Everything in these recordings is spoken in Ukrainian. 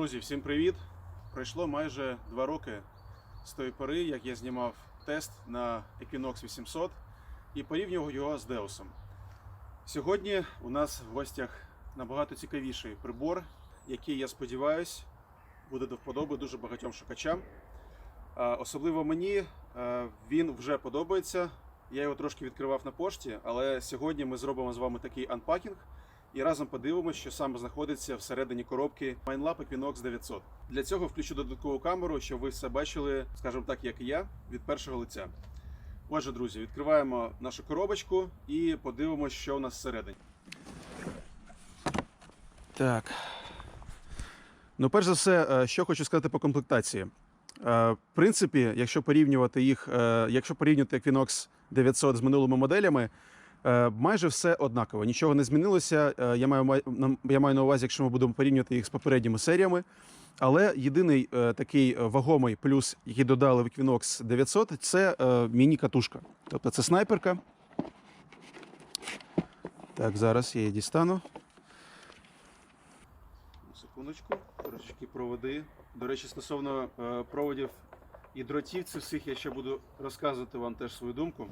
Друзі, всім привіт! Пройшло майже два роки з тої пори, як я знімав тест на Equinox 800 і порівнював його з Deus. Сьогодні у нас в гостях набагато цікавіший прибор, який, я сподіваюся, буде до вподоби дуже багатьом шукачам. Особливо мені він вже подобається. Я його трошки відкривав на пошті, але сьогодні ми зробимо з вами такий анпакінг і разом подивимося, що саме знаходиться всередині коробки MineLab Equinox 900. Для цього включу додаткову камеру, щоб ви все бачили, скажімо так, як і я, від першого лиця. Отже, друзі, відкриваємо нашу коробочку і подивимося, що у нас всередині. Так. Ну, перш за все, е, що хочу сказати по комплектації. Е, В принципі, якщо порівнювати їх, е, якщо порівнювати Equinox 900 з минулими моделями, майже все однаково. Нічого не змінилося. Е, Я маю, я маю на увазі, якщо ми будемо порівнювати їх з попередніми серіями. Але єдиний е, такий е, вагомий плюс, який додали в Equinox 900, це е, міні-катушка. Тобто це снайперка. Так, зараз я її дістану. Секундочку, трошечки проводи. До речі, стосовно е, проводів і дротів цих всіх я ще буду розказувати вам теж свою думку.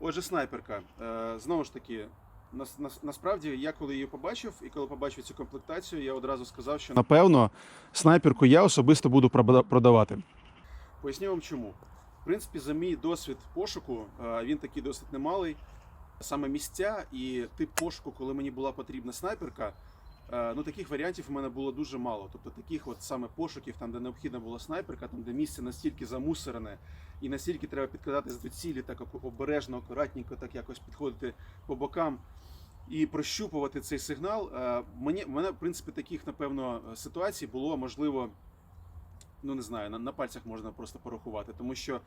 Отже, снайперка. Е, знову ж таки, нас, нас, насправді я коли її побачив і коли побачив цю комплектацію, я одразу сказав, що напевно снайперку я особисто буду прода- продавати. Поясню вам чому. В принципі, за мій досвід пошуку, е, він такий досить немалий. Саме місця і тип пошуку, коли мені була потрібна снайперка, Ну, таких варіантів у мене було дуже мало. Тобто таких от саме пошуків, там, де необхідна була снайперка, там, де місце настільки замусорене і настільки треба підкладатись до цілі, так обережно, акуратненько, так якось підходити по бокам і прощупувати цей сигнал. Е, Мені, мене, в принципі, таких, напевно, ситуацій було можливо, ну не знаю, на, на пальцях можна просто порахувати, тому що,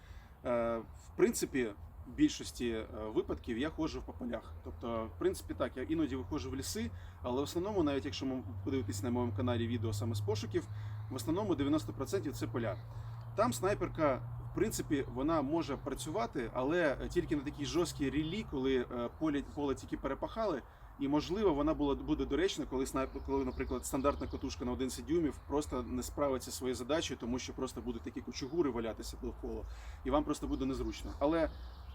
е, в принципі, більшості е, випадків я ходжу по полях. Тобто, в принципі, так, я іноді виходжу в ліси, але в основному, навіть якщо ви подивитесь на моєму каналі відео саме з пошуків, в основному 90% це поля. Там снайперка, в принципі, вона може працювати, але тільки на такій жорсткій рілі, коли е, поле, поле тільки перепахали. І можливо, вона була буде доречна, коли коли, наприклад, стандартна катушка на 11 дюймів просто не справиться своєю задачею, тому що просто будуть такі кучугури валятися довкола, і вам просто буде незручно. Але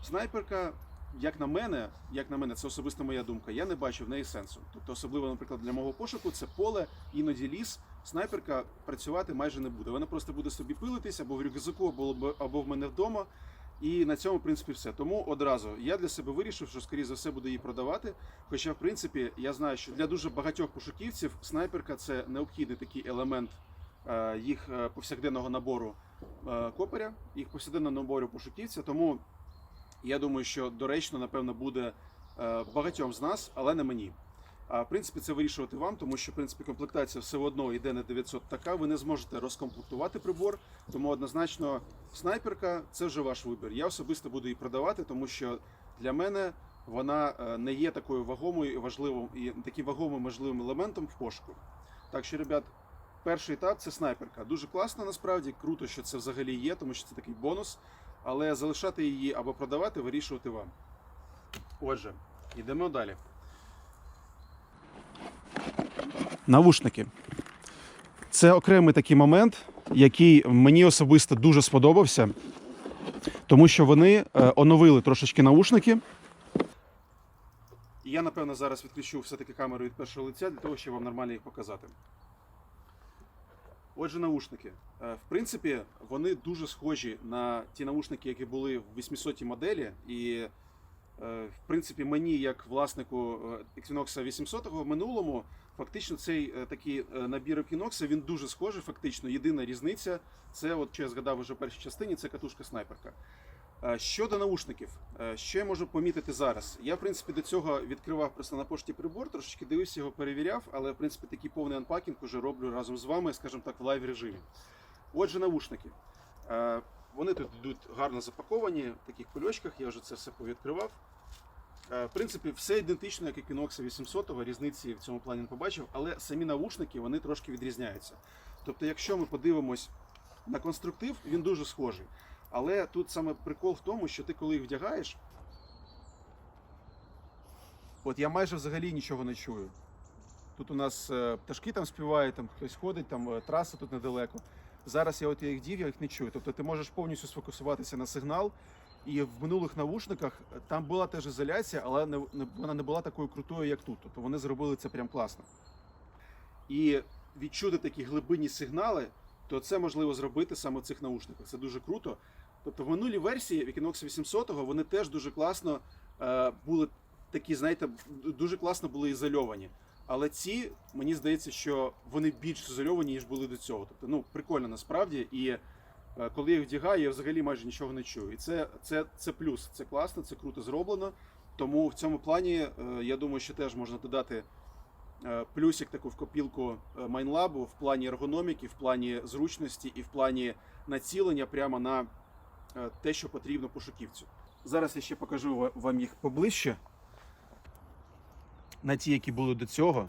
снайперка, як на мене, як на мене, це особисто моя думка. Я не бачу в неї сенсу. Тобто, особливо, наприклад, для мого пошуку, це поле, іноді ліс. Снайперка працювати майже не буде. Вона просто буде собі пилитись або в рюкзаку, або, або в мене вдома. І на цьому, в принципі, все. Тому одразу я для себе вирішив, що скоріше за все буду її продавати. Хоча, в принципі, я знаю, що для дуже багатьох пошуківців снайперка це необхідний такий елемент е, їх е, повсякденного набору е, копаря, їх повсякденного набору пошуківця. Тому я думаю, що доречно, напевно, буде е, багатьом з нас, але не мені. А в принципі, це вирішувати вам, тому що в принципі комплектація все одно йде на 900 така. Ви не зможете розкомплектувати прибор, тому однозначно снайперка це вже ваш вибір. Я особисто буду її продавати, тому що для мене вона е, не є такою вагомою і важливим і таким вагомим важливим елементом в пошуку. Так що, ребят, перший етап це снайперка. Дуже класно, насправді круто, що це взагалі є, тому що це такий бонус. Але залишати її або продавати, вирішувати вам. Отже, йдемо далі. Навушники. Це окремий такий момент, який мені особисто дуже сподобався, тому що вони е, оновили трошечки наушники. Я, напевно, зараз відключу все-таки камеру від першого лиця для того, щоб вам нормально їх показати. Отже, наушники. Е, В принципі, вони дуже схожі на ті наушники, які були в 800 моделі. І, е, в принципі, мені, як власнику е, Equinox 800 в минулому, фактично цей такий набір Equinox, він дуже схожий. Фактично, єдина різниця це, от що я згадав вже в першій частині, це катушка снайперка. Е, Щодо наушників, е, що я можу помітити зараз? Я, в принципі, до цього відкривав просто на пошті прибор, трошечки дивився його, перевіряв, але в принципі такий повний анпакінг уже роблю разом з вами, скажімо так, в лайв режимі. Отже, наушники. Е, Вони тут йдуть гарно запаковані в таких кульочках, я вже це все повідкривав. В принципі, все ідентично, як і Equinox 800, різниці в цьому плані не побачив, але самі наушники вони трошки відрізняються. Тобто, якщо ми подивимось на конструктив, він дуже схожий. Але тут саме прикол в тому, що ти коли їх вдягаєш, от я майже взагалі нічого не чую. Тут у нас е, пташки там співають, там хтось ходить, там е, траса тут недалеко. Зараз я от я їх дів, я їх не чую. Тобто ти можеш повністю сфокусуватися на сигнал. І в минулих навушниках е, там була теж ізоляція, але не, не- вона не була такою крутою, як тут. Тобто вони зробили це прям класно. І відчути такі глибинні сигнали, то це можливо зробити саме в цих наушниках. Це дуже круто. Тобто в минулій версії Equinox 800 вони теж дуже класно е, були такі, знаєте, дуже класно були ізольовані. Але ці, мені здається, що вони більш ізольовані, ніж були до цього. Тобто, ну, прикольно насправді. І е, коли я їх вдягаю, я взагалі майже нічого не чую. І це, це, це плюс, це класно, це круто зроблено. Тому в цьому плані е, я думаю, що теж можна додати плюсик таку в копілку е, Майнлабу в плані ергономіки, в плані зручності і в плані націлення прямо на е, те, що потрібно пошуківцю. Зараз я ще покажу вам їх поближче. На ті, які були до цього,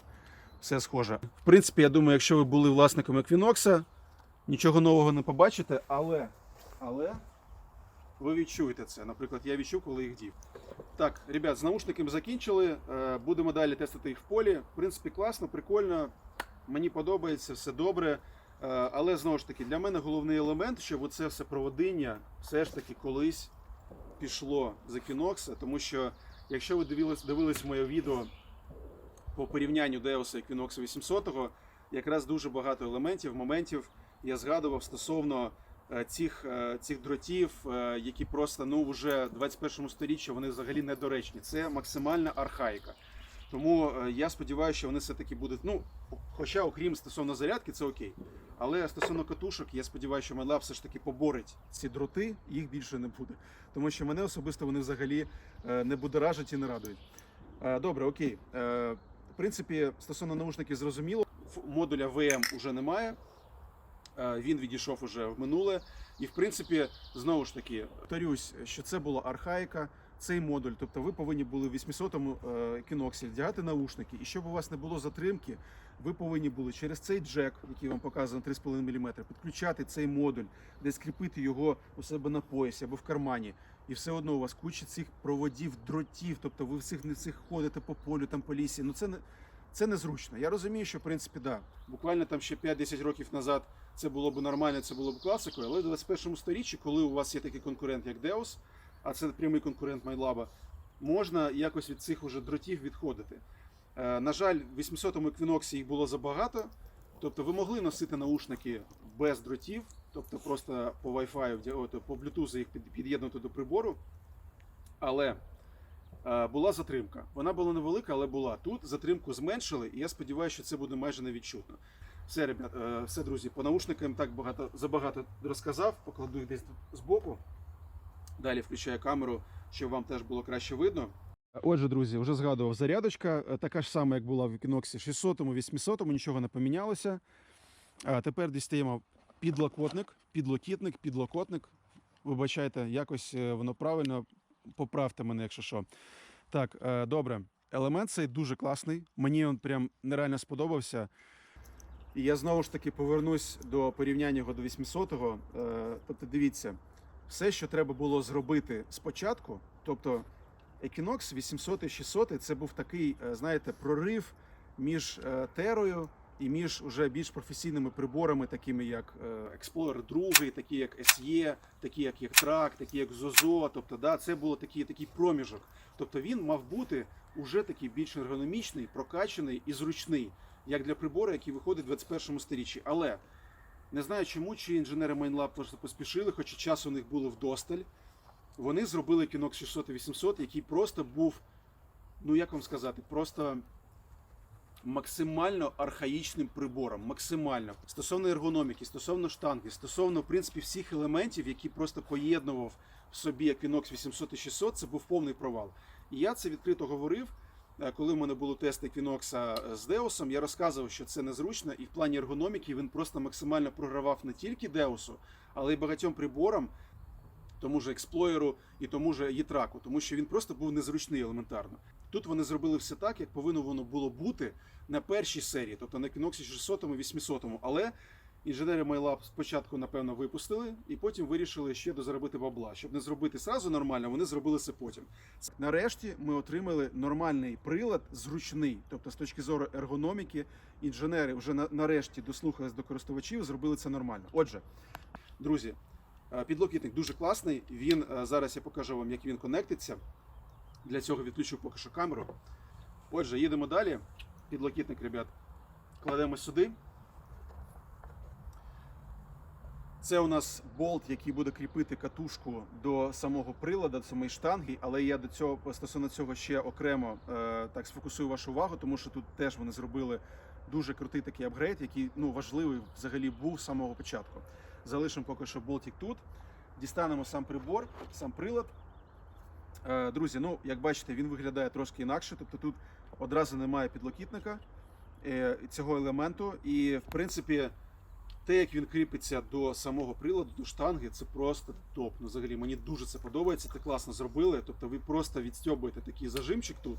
все схоже. В принципі, я думаю, якщо ви були власником Equinox, нічого нового не побачите, але, але ви відчуєте це. Наприклад, я відчув, коли їх дів. Так, ребят, з наушниками закінчили. Е, Будемо далі тестити їх в полі. В принципі, класно, прикольно. Мені подобається, все добре. Е, Але знову ж таки, для мене головний елемент, щоб оце все проводиння все ж таки колись пішло з Equinox, тому що якщо ви дивились, дивились моє відео по порівнянню Deus і Equinox 800, якраз дуже багато елементів, моментів я згадував стосовно цих, е, цих дротів, е, які просто ну вже в 21 сторіччі вони взагалі недоречні. Це максимальна архаїка. Тому е, я сподіваюся, що вони все-таки будуть. Ну, хоча, окрім стосовно зарядки, це окей. Але стосовно катушок, я сподіваюся, що MyLab все ж таки поборить ці дроти, їх більше не буде. Тому що мене особисто вони взагалі е, не будоражать і не радують. Е, Добре, окей. Е, В принципі, стосовно наушників зрозуміло. Модуля VM уже немає. Е, Він відійшов уже в минуле. І в принципі, знову ж таки, повторюсь, що це була архаїка, цей модуль. Тобто ви повинні були в 800-му е, кіноксі вдягати наушники, і щоб у вас не було затримки, ви повинні були через цей джек, який вам показано 3,5 мм, підключати цей модуль, десь кріпити його у себе на поясі або в кармані. І все одно у вас куча цих проводів, дротів, тобто ви всіх не цих ходите по полю, там по лісі. Ну це не це незручно. Я розумію, що в принципі да. Буквально там ще 5-10 років назад це було б нормально, це було б класикою, але в 21 сторіччі, коли у вас є такий конкурент, як Deus, а це прямий конкурент MyLab, можна якось від цих уже дротів відходити. Е, на жаль, в 800-му Equinox їх було забагато. Тобто ви могли носити наушники без дротів, тобто просто по Wi-Fi, по Bluetooth їх під- під'єднути до прибору. Але е, була затримка. Вона була невелика, але була. Тут затримку зменшили, і я сподіваюся, що це буде майже невідчутно. Все, ребят, е, все, друзі, по наушникам так багато забагато розказав, покладу їх десь збоку. Далі включаю камеру, щоб вам теж було краще видно. Отже, друзі, вже згадував зарядочка, е, така ж сама, як була в Equinox 600, 800, нічого не помінялося. А тепер дістаємо підлокотник, підлокітник, підлокотник. Вибачайте, якось е, воно правильно. Поправте мене, якщо що. Так, добре. Елемент цей дуже класний. Мені він прям нереально сподобався. І я знову ж таки повернусь до порівняння його до 800-го. Е, Тобто, дивіться, все, що треба було зробити спочатку, тобто Equinox 800 і 600 це був такий, е, знаєте, прорив між е, терою і між уже більш професійними приборами, такими як Explorer 2, такі як SE, такі як Track, такі як Zozo. Тобто, да, це було такий, такий проміжок. Тобто він мав бути уже такий більш ергономічний, прокачаний і зручний, як для прибору, який виходить в 21 сторіччі. Але не знаю чому, чи інженери Майнлаб просто поспішили, хоча час у них було вдосталь. Вони зробили Equinox 600 і 800, який просто був, ну як вам сказати, просто максимально архаїчним прибором. Максимально. Стосовно ергономіки, стосовно штанги, стосовно, в принципі, всіх елементів, які просто поєднував в собі Equinox 800 і 600, це був повний провал. І я це відкрито говорив. Е, Коли в мене були тести Equinox з Deus, я розказував, що це незручно, і в плані ергономіки він просто максимально програвав не тільки Deus, але й багатьом приборам, тому ж експлоєру і тому ж Єтраку, тому що він просто був незручний елементарно. Тут вони зробили все так, як повинно воно було бути на першій серії, тобто на Equinox 600 і 800. Але Інженери MyLab спочатку, напевно, випустили, і потім вирішили ще дозаробити бабла. Щоб не зробити сразу нормально, вони зробили це потім. Нарешті ми отримали нормальний прилад, зручний. Тобто, з точки зору ергономіки, інженери вже нарешті дослухались до користувачів, зробили це нормально. Отже, друзі, е, підлокітник дуже класний. Він е, зараз я покажу вам, як він конектиться. Для цього відключу поки що камеру. Отже, їдемо далі. Підлокітник, ребят, кладемо сюди. Це у нас болт, який буде кріпити катушку до самого прилада, до самої штанги, але я до цього стосовно цього ще окремо е, так сфокусую вашу увагу, тому що тут теж вони зробили дуже крутий такий апгрейд, який ну важливий взагалі був з самого початку. Залишимо поки що болтик тут. Дістанемо сам прибор, сам прилад. Е, Друзі, ну як бачите, він виглядає трошки інакше. Тобто тут одразу немає підлокітника е, цього елементу. І в принципі, те, як він кріпиться до самого приладу, до штанги, це просто топ. Ну, взагалі, мені дуже це подобається. Це класно зробили. Тобто ви просто відстьобуєте такий зажимчик тут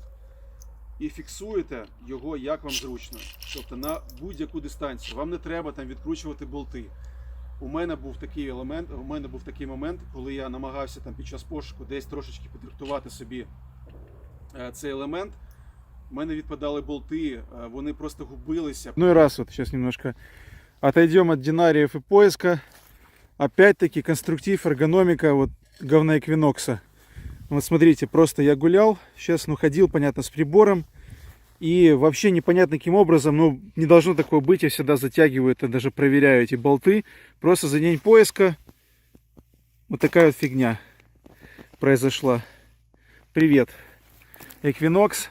і фіксуєте його як вам зручно. Тобто на будь-яку дистанцію. Вам не треба там відкручувати болти. У мене був такий елемент, у мене був такий момент, коли я намагався там під час пошуку десь трошечки підрихтувати собі е, цей елемент. У мене відпадали болти, е, вони просто губилися. Ну и раз вот сейчас немножко отойдем от динариев и поиска. Опять-таки конструктив, эргономика вот говна Эквинокса. Вот смотрите, просто я гулял, сейчас ну ходил, понятно, с прибором. И вообще непонятно каким образом, ну не должно такого быть, я всегда затягиваю это, даже проверяю эти болты. Просто за день поиска вот такая вот фигня произошла. Привет, Эквинокс.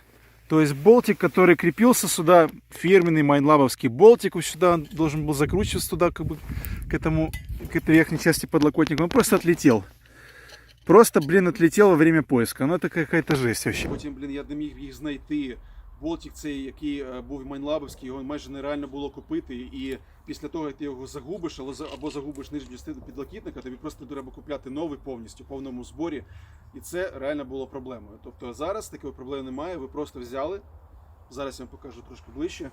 То есть болтик, который крепился сюда, фирменный майнлабовский болтик, вот сюда он должен был закручиваться туда, как бы к этому, к этой верхней части подлокотника, он просто отлетел. Просто, блин, отлетел во время поиска. Ну это какая-то жесть вообще. Потім, блін, я не міг їх знайти. Болтик цей, який е, був майнлабовський, його майже нереально було купити. І після того, як ти його загубиш, або загубиш нижню частину підлокітника, тобі просто треба купляти новий повністю, в повному зборі. І це реально було проблемою. Тобто зараз такої проблеми немає. Ви просто взяли. Зараз я вам покажу трошки ближче.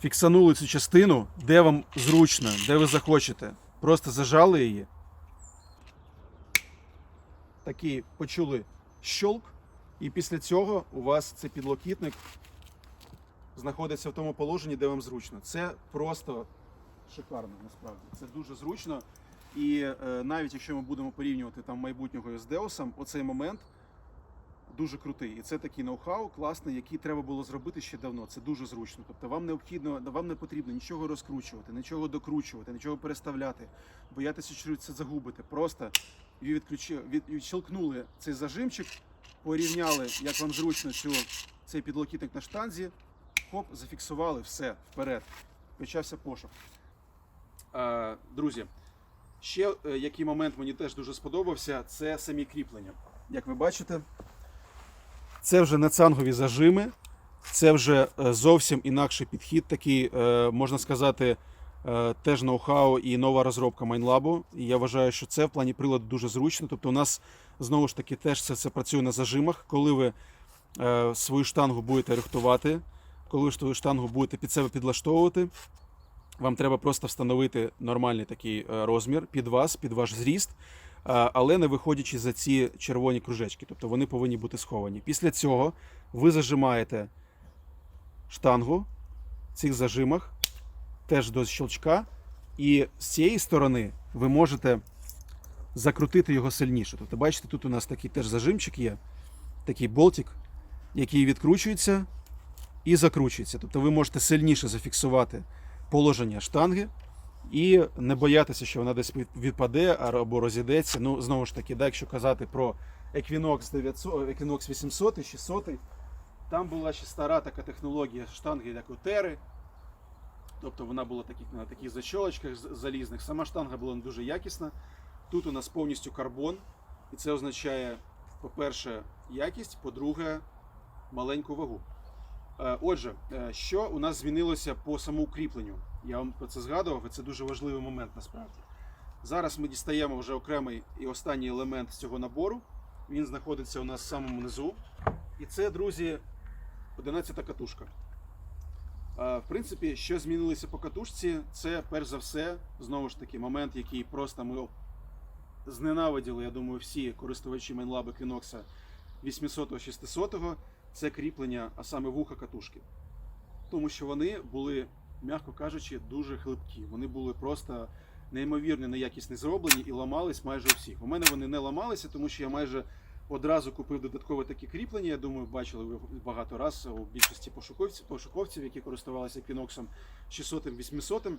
Фіксанули цю частину, де вам зручно, де ви захочете. Просто зажали її. Такий почули щолк. І після цього у вас цей підлокітник знаходиться в тому положенні, де вам зручно. Це просто шикарно, насправді. Це дуже зручно. І е, навіть якщо ми будемо порівнювати там майбутнього з Деусом, оцей момент дуже крутий. І це такий ноу-хау класний, який треба було зробити ще давно. Це дуже зручно. Тобто вам необхідно, вам не потрібно нічого розкручувати, нічого докручувати, нічого переставляти, боятися, що це загубите. Просто ви відключи, від, відщелкнули цей зажимчик, порівняли, як вам зручно цю, цей підлокітник на штанзі, хоп, зафіксували, все, вперед. Почався пошук. Е, друзі, ще е, який момент мені теж дуже сподобався, це самі кріплення. Як ви бачите, це вже не цангові зажими, це вже е, зовсім інакший підхід, такий, е, можна сказати, теж ноу-хау і нова розробка Майнлабу. І я вважаю, що це в плані приладу дуже зручно. Тобто, у нас знову ж таки теж це, це працює на зажимах. Коли ви е, свою штангу будете рихтувати, коли свою штангу будете під себе підлаштовувати, вам треба просто встановити нормальний такий е, розмір під вас, під ваш зріст, е, але не виходячи за ці червоні кружечки. Тобто вони повинні бути сховані. Після цього ви зажимаєте штангу в цих зажимах теж до щелчка, і з цієї сторони ви можете закрутити його сильніше. Тобто, бачите, тут у нас такий теж зажимчик є, такий болтик, який відкручується і закручується. Тобто ви можете сильніше зафіксувати положення штанги і не боятися, що вона десь відпаде або розійдеться. Ну, знову ж таки, да, якщо казати про Equinox 900, Equinox 800 і 600, там була ще стара така технологія штанги, як у Тери. Тобто вона була таких, на таких защолочках залізних. Сама штанга була не дуже якісна. Тут у нас повністю карбон, і це означає, по-перше, якість, по-друге, маленьку вагу. Е, Отже, е, що у нас змінилося по самоукріпленню? Я вам про це згадував, і це дуже важливий момент насправді. Зараз ми дістаємо вже окремий і останній елемент з цього набору. Він знаходиться у нас в самому низу. І це, друзі, 11 катушка. Е, В принципі, що змінилося по катушці, це перш за все, знову ж таки, момент, який просто ми зненавиділи, я думаю, всі користувачі Майнлаби Квінокса 800-600, це кріплення, а саме вуха катушки. Тому що вони були, м'яко кажучи, дуже хлипкі. Вони були просто неймовірно неякісно зроблені і ламались майже у всіх. У мене вони не ламалися, тому що я майже одразу купив додаткове такі кріплення. Я думаю, бачили ви багато раз у більшості пошуковців, пошуковців які користувалися Квіноксом 600-800.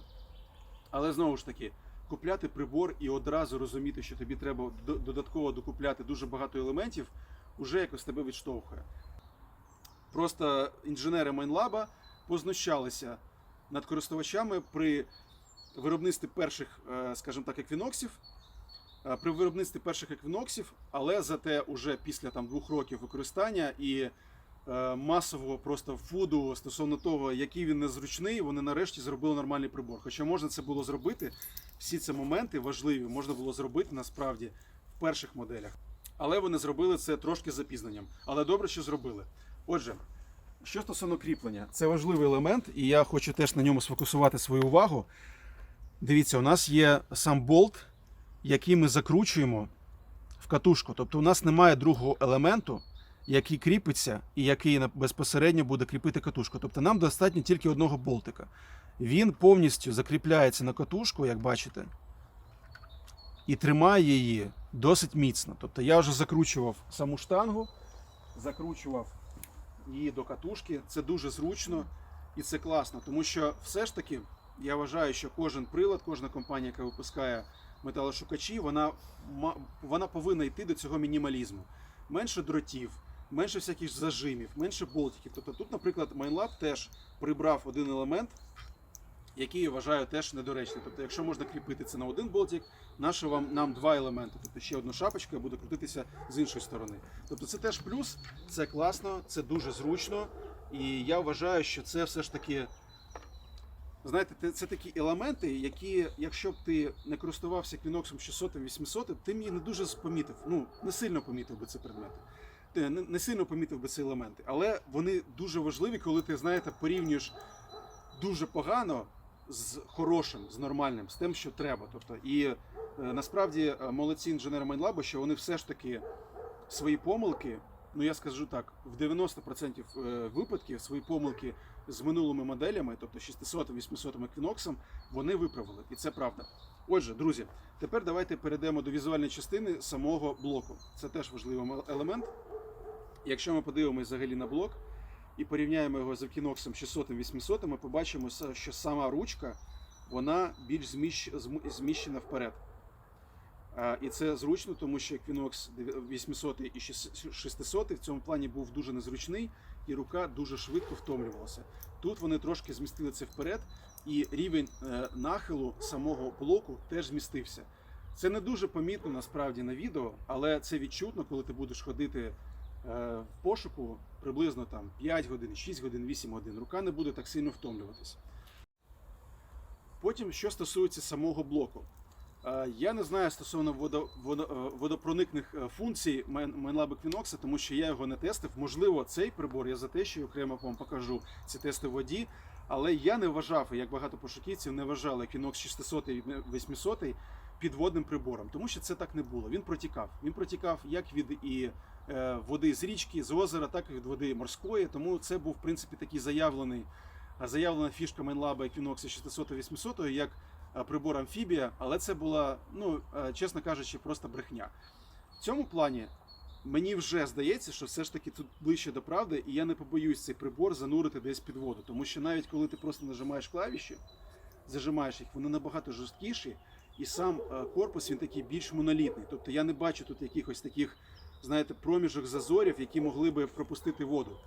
Але знову ж таки, купляти прибор і одразу розуміти, що тобі треба додатково докупляти дуже багато елементів, уже якось тебе відштовхує. Просто інженери Майнлаба познущалися над користувачами при виробництві перших, е, скажімо так, еквіноксів. Е, При виробництві перших еквіноксів, але зате уже після там двох років використання і е, масового просто фуду стосовно того, який він незручний, вони нарешті зробили нормальний прибор. Хоча можна це було зробити, всі ці моменти важливі, можна було зробити насправді в перших моделях. Але вони зробили це трошки з запізненням. Але добре, що зробили. Отже, що стосовно кріплення, це важливий елемент, і я хочу теж на ньому сфокусувати свою увагу. Дивіться, у нас є сам болт, який ми закручуємо в катушку. Тобто у нас немає другого елементу, який кріпиться і який безпосередньо буде кріпити катушку. Тобто нам достатньо тільки одного болтика. Він повністю закріпляється на катушку, як бачите, і тримає її досить міцно. Тобто я вже закручував саму штангу, закручував її до катушки. Це дуже зручно і це класно, тому що все ж таки я вважаю, що кожен прилад, кожна компанія, яка випускає металошукачі, вона, вона повинна йти до цього мінімалізму. Менше дротів, менше всяких зажимів, менше болтиків. Тобто тут, наприклад, MineLab теж прибрав один елемент, який я вважаю теж недоречний. Тобто, якщо можна кріпити це на один болтик, наше вам нам два елементи. Тобто ще одна шапочка буде крутитися з іншої сторони. Тобто це теж плюс, це класно, це дуже зручно. І я вважаю, що це все ж таки. Знаєте, це такі елементи, які, якщо б ти не користувався Квіноксом 600-800, ти їх не дуже помітив. Ну, не сильно помітив би ці предмети. Ти не, сильно помітив би ці елементи. Але вони дуже важливі, коли ти, знаєте, порівнюєш дуже погано з хорошим, з нормальним, з тим, що треба. Тобто, і е, насправді е, молодці інженери Майнлаба, що вони все ж таки свої помилки, ну я скажу так, в 90% е, випадків свої помилки з минулими моделями, тобто 600-800 Equinox, вони виправили. І це правда. Отже, друзі, тепер давайте перейдемо до візуальної частини самого блоку. Це теж важливий елемент. Якщо ми подивимося взагалі на блок і порівняємо його з Equinox 600-800, ми побачимо, що сама ручка вона більш зміщ- зміщена вперед. І це зручно, тому що Equinox 800 і 600 в цьому плані був дуже незручний, і рука дуже швидко втомлювалася. Тут вони трошки змістили це вперед, і рівень е, нахилу самого блоку теж змістився. Це не дуже помітно насправді на відео, але це відчутно, коли ти будеш ходити в пошуку приблизно там 5 годин, 6 годин, 8 годин. Рука не буде так сильно втомлюватися. Потім, що стосується самого блоку. Е, Я не знаю стосовно водо, водо, е, водопроникних е, функцій MineLab Equinox, тому що я його не тестив. Можливо, цей прибор я за те, що окремо вам покажу ці тести в воді. Але я не вважав, як багато пошуківців не вважали Equinox 600 і 800 підводним прибором, тому що це так не було. Він протікав. Він протікав як від і е, води з річки, з озера, так і від води морської. Тому це був в принципі такий заявлений, заявлена фішка MineLab Equinox 600 800 як е, прибор амфібія, але це була, ну е, чесно кажучи, просто брехня. В цьому плані мені вже здається, що все ж таки тут ближче до правди, і я не побоюсь цей прибор занурити десь під воду. Тому що навіть коли ти просто нажимаєш клавіші, зажимаєш їх, вони набагато жорсткіші, і сам е, корпус він такий більш монолітний. Тобто я не бачу тут якихось таких, знаєте, проміжок зазорів, які могли би пропустити воду.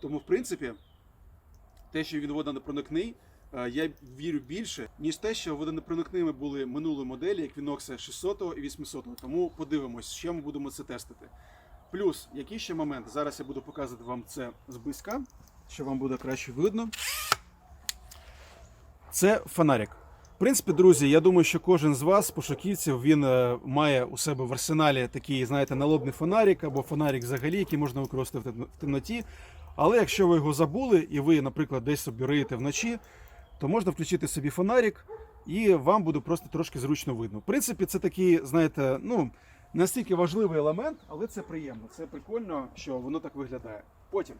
Тому, в принципі, те, що він водонепроникний, е, я вірю більше, ніж те, що водонепроникними були минулі моделі, як Vinox 600 і 800. Тому подивимось, що ми будемо це тестити. Плюс, який ще момент? Зараз я буду показувати вам це зблизька, що вам буде краще видно. Це фонарик. В принципі, друзі, я думаю, що кожен з вас, пошуківців, він е, має у себе в арсеналі такий, знаєте, налобний фонарик або фонарик взагалі, який можна використовувати в темноті. Але якщо ви його забули і ви, наприклад, десь собі риєте вночі, то можна включити собі фонарик, і вам буде просто трошки зручно видно. В принципі, це такий, знаєте, ну настільки важливий елемент, але це приємно. Це прикольно, що воно так виглядає. Потім,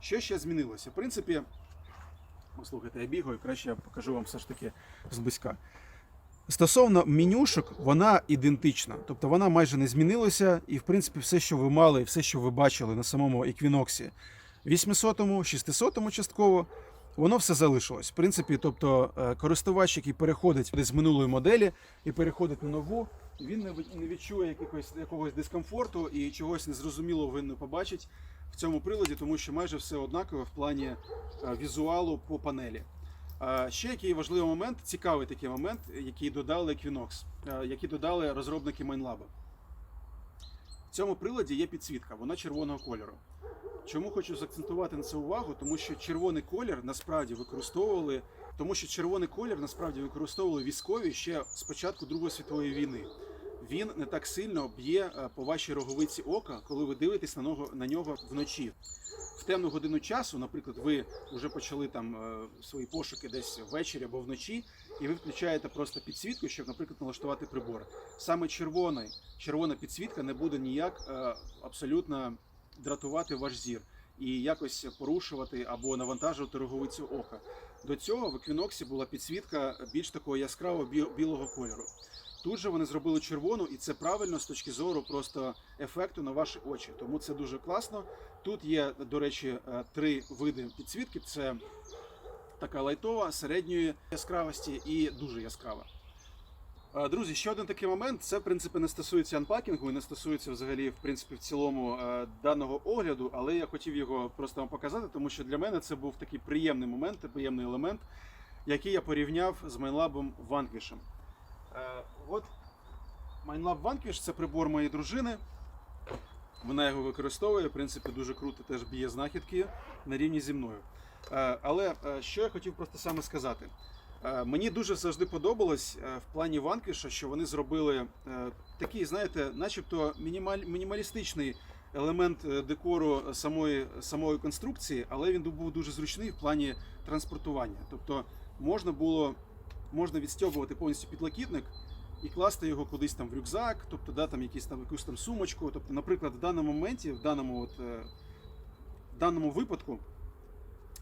що ще змінилося? В принципі, слухайте, я бігаю, краще я покажу вам все ж таки зблизька. Стосовно менюшок, вона ідентична, тобто вона майже не змінилася, і в принципі все, що ви мали, все, що ви бачили на самому Equinox 800-му, 600-му частково, воно все залишилось. В принципі, тобто е, користувач, який переходить з минулої моделі і переходить на нову, він не відчує якогось, якогось дискомфорту і чогось незрозумілого він не побачить в цьому приладі, тому що майже все однакове в плані е, візуалу по панелі. Ще який важливий момент, цікавий такий момент, який додали Equinox, е, який додали розробники MindLab. В цьому приладі є підсвітка, вона червоного кольору. Чому хочу заакцентувати на це увагу? Тому що червоний колір насправді використовували, тому що червоний колір насправді використовували військові ще з початку Другої світової війни. Він не так сильно б'є е, по вашій роговиці ока, коли ви дивитесь на нього на нього вночі. В темну годину часу, наприклад, ви вже почали там е, свої пошуки десь ввечері або вночі, і ви включаєте просто підсвітку, щоб, наприклад, налаштувати прибор. Саме червоний, червона підсвітка не буде ніяк е, абсолютно дратувати ваш зір і якось порушувати або навантажувати роговицю ока. До цього в Equinox була підсвітка більш такого яскравого білого кольору. Тут же вони зробили червону, і це правильно з точки зору просто ефекту на ваші очі. Тому це дуже класно. Тут є, до речі, е, три види підсвітки: це така лайтова, середньої яскравості і дуже яскрава. Е, Друзі, ще один такий момент. Це в принципі не стосується анпакінгу і не стосується взагалі, в принципі, в цілому е, даного огляду, але я хотів його просто вам показати, тому що для мене це був такий приємний момент, приємний елемент, який я порівняв з майнлабом Vanquish. Е, От Майнлаб Vanquish це прибор моєї дружини. Вона його використовує, в принципі, дуже круто теж б'є знахідки на рівні зі мною. Е, Але е, що я хотів просто саме сказати. Мені дуже завжди подобалось в плані Ванкіша, що вони зробили такий, знаєте, начебто мінімаль, мінімалістичний елемент декору самої, самої конструкції, але він був дуже зручний в плані транспортування. Тобто можна було можна відстьобувати повністю підлокітник і класти його кудись там в рюкзак, тобто да, там якісь там якусь там сумочку. Тобто, наприклад, в даному моменті, в даному, от, е, в даному випадку,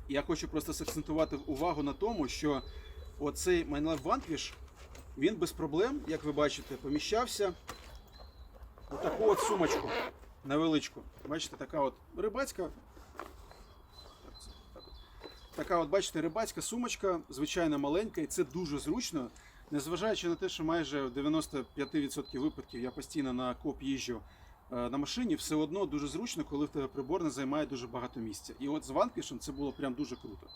я хочу просто сакцентувати увагу на тому, що оцей MineLab Vanquish, він без проблем, як ви бачите, поміщався в таку от сумочку невеличку. Бачите, така от рибацька. Так, це, так от. Така от, бачите, рибацька сумочка, звичайно маленька, і це дуже зручно. Незважаючи на те, що майже в 95% випадків я постійно на коп їжджу е, на машині, все одно дуже зручно, коли в тебе прибор не займає дуже багато місця. І от з ванкішем це було прям дуже круто.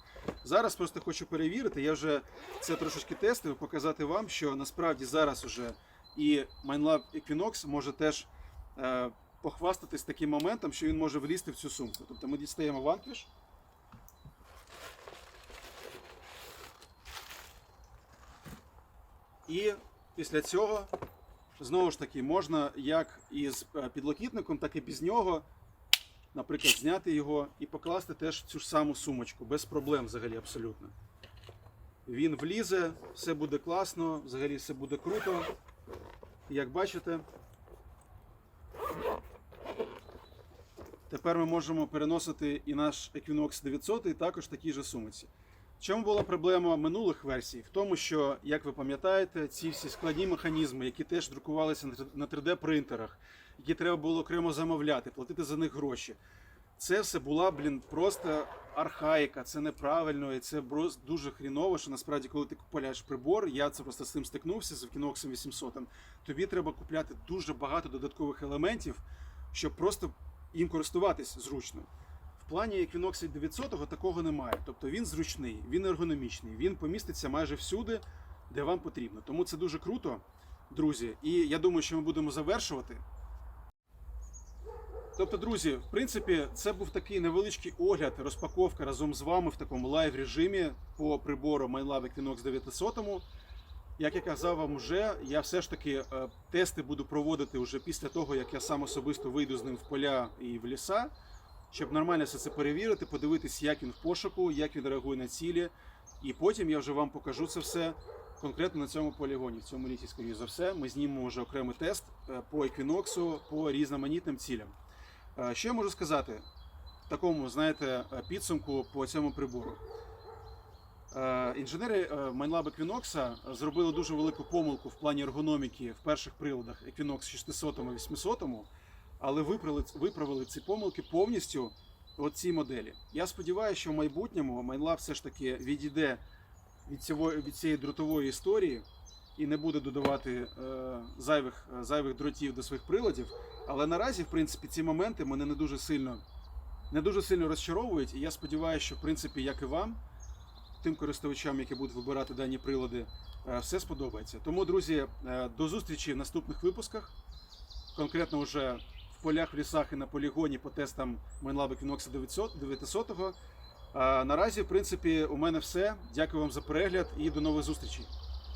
Зараз просто хочу перевірити, я вже це трошечки тестив, показати вам, що насправді зараз уже і MineLab Equinox може теж е, похвастатись таким моментом, що він може влізти в цю сумку. Тобто ми дістаємо ванкіш. І після цього знову ж таки можна як із е, підлокітником, так і без нього, наприклад, зняти його і покласти теж в цю ж саму сумочку, без проблем взагалі абсолютно. Він влізе, все буде класно, взагалі все буде круто. Як бачите, тепер ми можемо переносити і наш Equinox 900 і також в такій же сумиці. Чому була проблема минулих версій? В тому, що, як ви пам'ятаєте, ці всі складні механізми, які теж друкувалися на 3D принтерах, які треба було окремо замовляти, платити за них гроші. Це все була, блін, просто архаїка, це неправильно, і це дуже хріново, що насправді, коли ти купуєш прибор, я це просто з цим стикнувся з Equinox 800, тобі треба купляти дуже багато додаткових елементів, щоб просто їм користуватись зручно. В плані Equinox 900 такого немає. Тобто він зручний, він ергономічний, він поміститься майже всюди, де вам потрібно. Тому це дуже круто, друзі. І я думаю, що ми будемо завершувати. Тобто, друзі, в принципі, це був такий невеличкий огляд, розпаковка разом з вами в такому лайв режимі по прибору MyLab Equinox 900. Як я казав вам вже, я все ж таки е, тести буду проводити вже після того, як я сам особисто вийду з ним в поля і в ліса. Щоб нормально все це перевірити, подивитись, як він в пошуку, як він реагує на цілі. І потім я вже вам покажу це все конкретно на цьому полігоні, в цьому літі, скоріш за все. Ми знімемо вже окремий тест е, по еквіноксу, по різноманітним цілям. Е, Що я можу сказати? В такому, знаєте, е, підсумку по цьому прибору. Інженери Майнлаб Equinox зробили дуже велику помилку в плані ергономіки в перших приладах Equinox 600 і 800, але виправили, виправили ці помилки повністю от цій моделі. Я сподіваюся, що в майбутньому Майнлаб все ж таки відійде від, цього, від цієї дротової історії і не буде додавати е, зайвих, е, зайвих дротів до своїх приладів. Але наразі, в принципі, ці моменти мене не дуже сильно, не дуже сильно розчаровують. І я сподіваюся, що в принципі, як і вам, тим користувачам, які будуть вибирати дані прилади, е, все сподобається. Тому, друзі, е, до зустрічі в наступних випусках. Конкретно вже полях, в лісах і на полігоні по тестам Майнлабик Вінокса 900, 900. А наразі, в принципі, у мене все. Дякую вам за перегляд і до нових зустрічей.